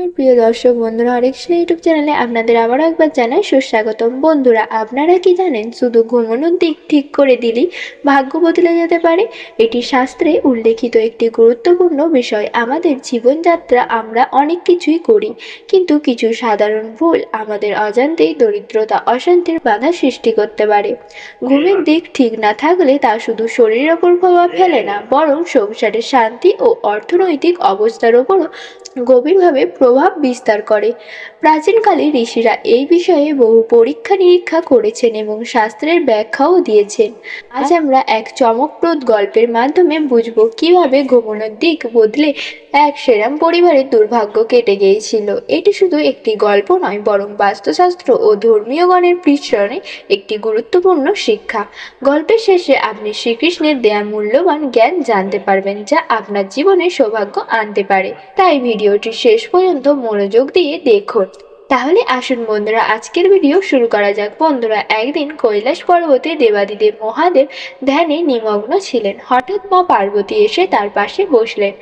আমার প্রিয় দর্শক বন্ধুরা হরেকৃষ্ণ ইউটিউব চ্যানেলে আপনাদের আবারও একবার জানাই সুস্বাগতম। বন্ধুরা, আপনারা কি জানেন, শুধু ঘুমানোর দিক ঠিক করে দিলেই ভাগ্য বদলে যেতে পারে? এটি শাস্ত্রে উল্লেখিত একটি গুরুত্বপূর্ণ বিষয়। আমাদের জীবনযাত্রা আমরা অনেক কিছুই করি, কিন্তু কিছু সাধারণ ভুল আমাদের অজান্তেই দরিদ্রতা, অশান্তির বাধা সৃষ্টি করতে পারে। ঘুমের দিক ঠিক না থাকলে তা শুধু শরীরের ওপর প্রভাব ফেলে না, বরং সংসারের শান্তি ও অর্থনৈতিক অবস্থার ওপরও গভীরভাবে প্রভাব বিস্তার করে। প্রাচীনকালে ঋষিরা এই বিষয়ে বহু পরীক্ষা নিরীক্ষা করেছেন এবং শাস্ত্রের ব্যাখ্যাও দিয়েছেন। আজ আমরা এক চমকপ্রদ গল্পের মাধ্যমে বুঝব কীভাবে ঘুমানোর দিক বদলে এক সেরাম পরিবারের দুর্ভাগ্য কেটে গিয়েছিল। এটি শুধু একটি গল্প নয়, বরং বাস্তুশাস্ত্র ও ধর্মীয় গণের পৃষ্ঠনে একটি গুরুত্বপূর্ণ শিক্ষা। গল্পের শেষে আপনি শ্রীকৃষ্ণের দেয়া মূল্যবান জ্ঞান জানতে পারবেন, যা আপনার জীবনে সৌভাগ্য আনতে পারে। তাই ভিডিওটি শেষ পর্যন্ত মনোযোগ দিয়ে দেখুন। তাহলে আসুন বন্ধুরা, আজকের ভিডিও শুরু করা যাক। বন্ধুরা, একদিন কৈলাস পর্বতে দেবাদিদেব মহাদেব ধ্যানে নিমগ্ন ছিলেন। হঠাৎ মা পার্বতী এসে তার পাশে বসলেন।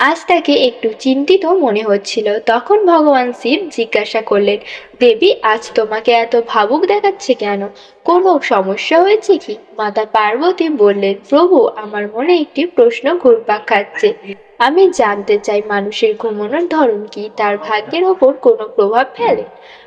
আজ তাকে একটু চিন্তিত মনে হচ্ছিল। তখন ভগবান শিব জিজ্ঞাসা করলেন, দেবী, আজ তোমাকে এত ভাবুক দেখাচ্ছে কেন? কোনো সমস্যা হয়েছে কি? মাতা পার্বতী বললেন, প্রভু, আমার মনে একটি প্রশ্ন ঘুরপাক খাচ্ছে। আমি জানতে চাই মানুষের ঘুমানোর ধরন কি? তার ভাগ্যের ওপর কোনো প্রভাব ফেলে?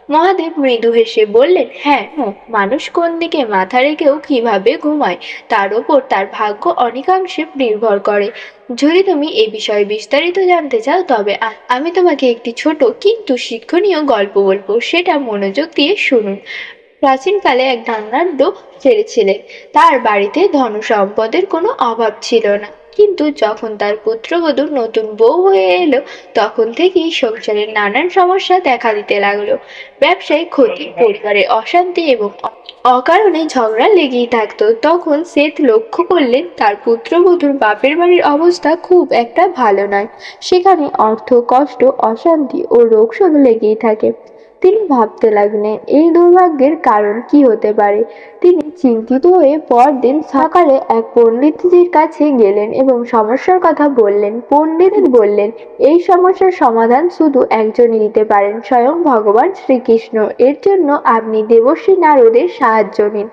মহাদেব মৃদু হেসে বললেন হ্যাঁ মানুষ কোন দিকে মাথা রেখেও কীভাবে ঘুমায়, তার ওপর তার ভাগ্য অনেকাংশে নির্ভর করে। যদি তুমি এ বিষয়ে বিস্তারিত জানতে চাও, তবে আমি তোমাকে একটি ছোট কিন্তু শিক্ষণীয় গল্প বলব, সেটা মনোযোগ দিয়ে শুনুন। প্রাচীনকালে এক ধনাঢ্য ছেলে ছিলেন। তার বাড়িতে ধন সম্পদের কোনো অভাব ছিল না। কিন্তু যখন তার পুত্রবধূ নতুন বউ হয়ে এলো, তখন থেকেই সংসারের নানান সমস্যা দেখা দিতে লাগল। ব্যবসায় ক্ষতি, পরিবারে অশান্তি এবং অকারণে ঝগড়া লেগেই থাকতো। তখন সেত লক্ষ্য করলেন, তার পুত্রবধূর বাপের বাড়ির অবস্থা খুব একটা ভালো নয়। সেখানে অর্থ, কষ্ট, অশান্তি ও রোগ শোধ লেগেই থাকে। তিনি ভাবতে লাগলেন, এই দুর্ভাগ্যের কারণ কি হতে পারে? তিনি চিন্তিত হয়ে পরদিন সকালে এক পণ্ডিতজির কাছে গেলেন এবং সমস্যার কথা বললেন। পণ্ডিত বললেন, এই সমস্যার সমাধান শুধু একজনই দিতে পারেন, স্বয়ং ভগবান শ্রীকৃষ্ণ। এর জন্য আপনি দেবশ্রী নারদের সাহায্য নিন।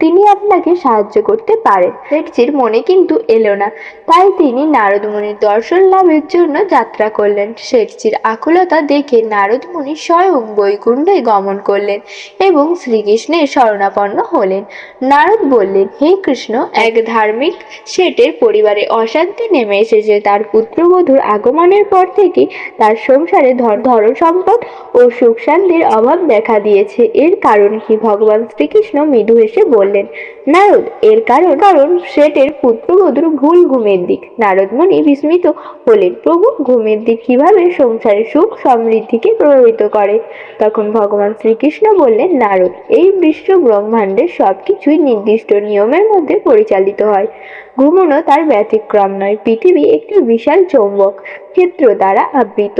তিনি আপনাকে সাহায্য করতে পারেন শেঠজির মনে কিন্তু এলো না। তাই তিনি নারদ মুনির দর্শন লাভের জন্য যাত্রা করলেন। শেঠজির আকুলতা দেখে নারদ মুনি স্বয়ং বৈকুণ্ঠে গমন করলেন এবং শ্রীকৃষ্ণের শরণাপন্ন হলেন। নারদ বললেন, হে কৃষ্ণ, এক ধার্মিক শেঠের পরিবারে অশান্তি নেমে এসেছে। তার পুত্রবধূর আগমনের পর থেকে তার সংসারে ধর সম্পদ ও সুখ শান্তির অভাব দেখা দিয়েছে। এর কারণ কি? ভগবান শ্রীকৃষ্ণ মৃদু হেসে বললেন নারদ, এর কারণ কারণ শেঠের পুত্রবধূর ভুল ঘুমের দিক। নারদ মুনি বিস্মিত হলেন, প্রভু, ঘুমের দিক কীভাবে সংসারের সুখ সমৃদ্ধিকে প্রভাবিত করে? তখন ভগবান শ্রীকৃষ্ণ বললেন, নারদ, এই বিশ্ব ব্রহ্মাণ্ডের সবকিছুই নির্দিষ্ট নিয়মের মধ্যে পরিচালিত হয়। ঘুমনো তার ব্যতিক্রম নয়। পৃথিবী একটি বিশাল চৌম্বক ক্ষেত্র দ্বারা আবৃত।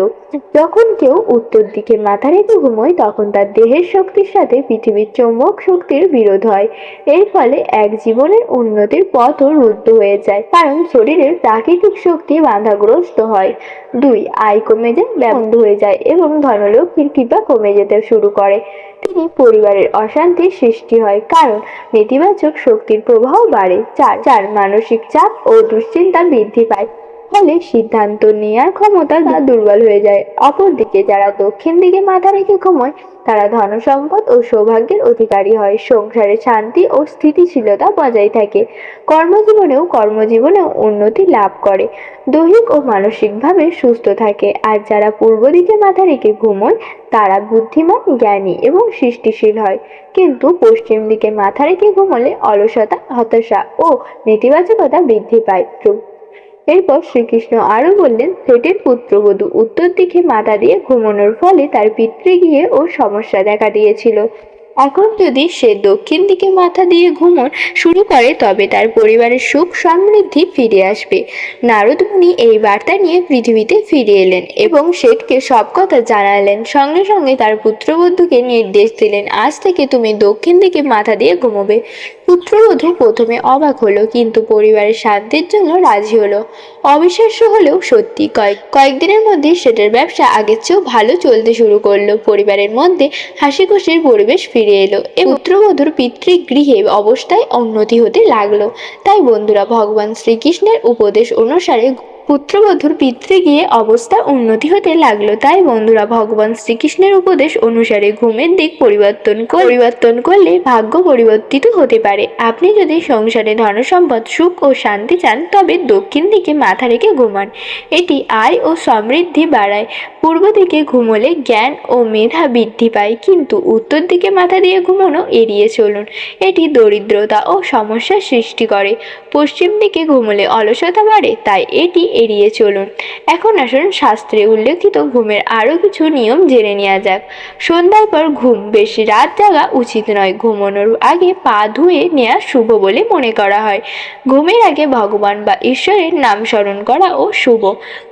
যখন কেউ উত্তর দিকে মাথা রেখে ঘুমোয়, তখন তার দেহের শক্তির সাথে পৃথিবীর চৌম্বক শক্তির বিরোধ হয়। এর ফলে এক জীবনের উন্নতির পথও রুদ্ধ হয়ে যায়, কারণ শরীরের প্রাকৃতিক শক্তি বাধাগ্রস্ত হয়। দুই, আয় কমে যায় বন্ধ হয়ে যায় এবং ধনলক্ষ্মীর কৃপা কমে যেতে শুরু করে। তিনি পরিবারের অশান্তির সৃষ্টি হয়, কারণ নেতিবাচক শক্তির প্রবাহ বাড়ে। চার চার, মানসিক চাপ ও দুশ্চিন্তা বৃদ্ধি পায়। ফলে সিদ্ধান্ত নেওয়ার ক্ষমতা তার দুর্বল হয়ে যায়। অপরদিকে যারা দক্ষিণ দিকে মাথা রেখে ঘুমোয়, তারা ধনসম্পদ ও সৌভাগ্যের অধিকারী হয়। সংসারে শান্তি ও স্থিতিশীলতা বজায় থাকে। কর্মজীবনেও কর্মজীবনেও উন্নতি লাভ করে। দৈহিক ও মানসিকভাবে সুস্থ থাকে। আর যারা পূর্ব দিকে মাথা রেখে ঘুমোয়, তারা বুদ্ধিমান, জ্ঞানী এবং সৃষ্টিশীল হয়। কিন্তু পশ্চিম দিকে মাথা রেখে ঘুমোলে অলসতা, হতাশা ও নেতিবাচকতা বৃদ্ধি পায়। এরপর শ্রীকৃষ্ণ আরও বললেন সেটের পুত্রবধূ উত্তর দিকে মাথা দিয়ে ঘুমানোর ফলে তার পিতৃগৃহে ও সমস্যা দেখা দিয়েছিল। এখন যদি সে দক্ষিণ দিকে মাথা দিয়ে ঘুমন শুরু করে, তবে তার পরিবারের সুখ সমৃদ্ধি ফিরে আসবে। নারদ মুনি এই বার্তা নিয়ে পৃথিবীতে ফিরে এলেন এবং শেঠকে সব কথা জানালেন। সঙ্গে সঙ্গে তার পুত্রবধূকে নির্দেশ দিলেন, আজ থেকে তুমি দক্ষিণ দিকে মাথা দিয়ে ঘুমোবে। পুত্রবধূ প্রথমে অবাক হলো, কিন্তু পরিবারের শান্তির জন্য রাজি হলো। অবিশ্বাস্য হলেও সত্যি, কয়েক, কয়েকদিনের মধ্যে সেটার ব্যবসা আগের চেয়েও ভালো চলতে শুরু করল। পরিবারের মধ্যে হাসি খুশির পরিবেশ ফিরে এলো এবং পুত্রবধূর পিতৃগৃহে অবস্থায় উন্নতি হতে লাগল। তাই বন্ধুরা, ভগবান শ্রীকৃষ্ণের উপদেশ অনুসারে পুত্রবধূর পিতৃ গিয়ে অবস্থা উন্নতি হতে লাগল। তাই বন্ধুরা, ভগবান শ্রীকৃষ্ণের উপদেশ অনুসারে ঘুমের দিক পরিবর্তন পরিবর্তন করলে ভাগ্য পরিবর্তিত হতে পারে। আপনি যদি সংসারে ধনসম্পদ, সুখ ও শান্তি চান, তবে দক্ষিণ দিকে মাথা রেখে ঘুমান। এটি আয় ও সমৃদ্ধি বাড়ায়। পূর্ব দিকে ঘুমোলে জ্ঞান ও মেধা বৃদ্ধি পায়, কিন্তু উত্তর দিকে মাথা দিয়ে ঘুমানো এড়িয়ে চলুন। এটি দরিদ্রতা ও সমস্যার সৃষ্টি করে। পশ্চিম দিকে ঘুমলে অলসতা বাড়ে, তাই এটি এড়িয়ে চলুন। এখন আসুন শাস্ত্রে উল্লেখিত ঘুমের আরও কিছু নিয়ম জেনে নেওয়া যাক। সন্ধ্যার পর ঘুম বেশি, রাত জাগা উচিত নয়। ঘুমানোর আগে পা ধুয়ে নেওয়া শুভ বলে মনে করা হয়। ঘুমের আগে ভগবান বা ঈশ্বরের নাম স্মরণ করা ও শুভ।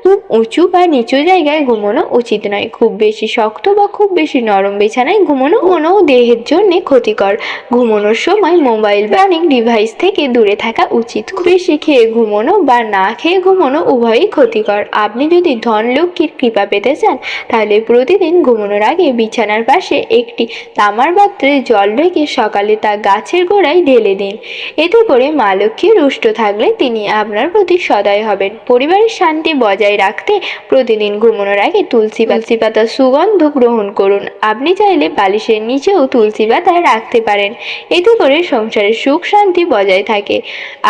খুব উঁচু বা নিচু জায়গায় ঘুমানো উচিত নয়। খুব বেশি শক্ত বা খুব বেশি নরম বিছানায় ঘুমানো কোনো দেহের জন্য ক্ষতিকর। ঘুমানোর সময় মোবাইল বা অনেক ডিভাইস থেকে দূরে থাকা উচিত। বেশি খেয়ে ঘুমানো বা না খেয়ে ঘুমানো উভয়ই ক্ষতিকর। আপনি যদি ধন লক্ষ্মীর কৃপা পেতে চান, তাহলে প্রতিদিন ঘুমানোর আগে বিছানার পাশে একটি তামার পাত্রে জল রেখে সকালে তা গাছের গোড়ায় ঢেলে দিন। এতে করে মা লক্ষ্মী রুষ্ট থাকলে তিনি আপনার প্রতি সদয় হবেন। পরিবারের শান্তি বজায় রাখতে প্রতিদিন ঘুমানোর আগে তুলসী তুলসী পাতার সুগন্ধ গ্রহণ করুন। আপনি চাইলে বালিশের নিচেও তুলসী পাতা রাখতে পারেন। এতে করে সংসারের সুখ শান্তি বজায় থাকে।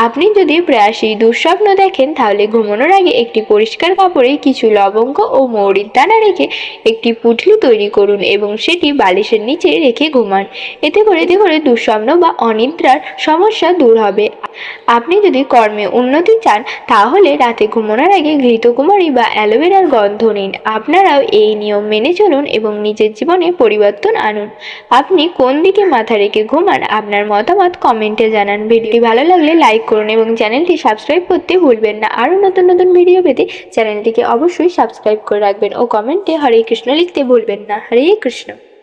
আপনি যদি প্রায়শই দুঃস্বপ্ন দেখেন, তাহলে ঘুমানোর আগে একটি পরিষ্কার কাপড়ে কিছু লবঙ্গ ও মৌরির দানা রেখে একটি পুঁটলি তৈরি করুন এবং সেটি বালিশের নিচে রেখে ঘুমান। এতে করে করে দুঃস্বপ্ন বা অনিদ্রার সমস্যা দূর হবে। আপনি যদি কর্মে উন্নতি চান, তাহলে রাতে ঘুমানোর আগে ঘৃতকুমারী বা অ্যালোভেরার গন্ধ নিন। আপনারাও এই নিয়ম মেনে চলুন এবং নিজের জীবনে পরিবর্তন আনুন। আপনি কোন দিকে মাথা রেখে ঘুমান, আপনার মতামত কমেন্টে জানান। ভিডিওটি ভালো লাগলে লাইক করুন এবং চ্যানেলটি সাবস্ক্রাইব করতে ভুলবেন না। আরও নতুন নতুন ভিডিও পেতে চ্যানেলটিকে অবশ্যই সাবস্ক্রাইব করে রাখবেন ও কমেন্টে হরে কৃষ্ণ লিখতে ভুলবেন না। হরে কৃষ্ণ।